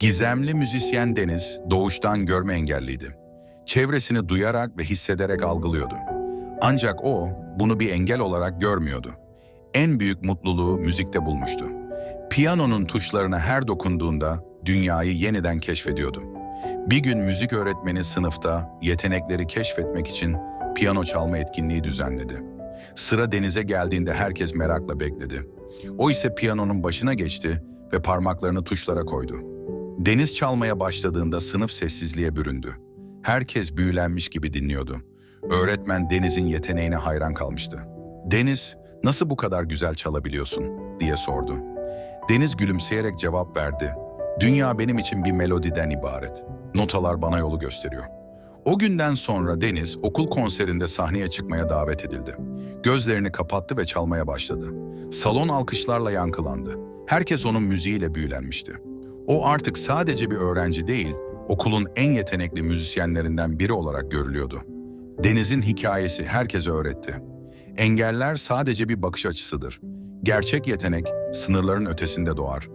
Gizemli müzisyen Deniz doğuştan görme engelliydi. Çevresini duyarak ve hissederek algılıyordu. Ancak o bunu bir engel olarak görmüyordu. En büyük mutluluğu müzikte bulmuştu. Piyanonun tuşlarına her dokunduğunda dünyayı yeniden keşfediyordu. Bir gün müzik öğretmeni sınıfta yetenekleri keşfetmek için piyano çalma etkinliği düzenledi. Sıra Deniz'e geldiğinde herkes merakla bekledi. O ise piyanonun başına geçti ve parmaklarını tuşlara koydu. Deniz çalmaya başladığında sınıf sessizliğe büründü. Herkes büyülenmiş gibi dinliyordu. Öğretmen Deniz'in yeteneğine hayran kalmıştı. Deniz, nasıl bu kadar güzel çalabiliyorsun diye sordu. Deniz gülümseyerek cevap verdi. Dünya benim için bir melodiden ibaret. Notalar bana yolu gösteriyor. O günden sonra Deniz okul konserinde sahneye çıkmaya davet edildi. Gözlerini kapattı ve çalmaya başladı. Salon alkışlarla yankılandı. Herkes onun müziğiyle büyülenmişti. O artık sadece bir öğrenci değil, okulun en yetenekli müzisyenlerinden biri olarak görülüyordu. Deniz'in hikayesi herkese öğretti. Engeller sadece bir bakış açısıdır. Gerçek yetenek sınırların ötesinde doğar.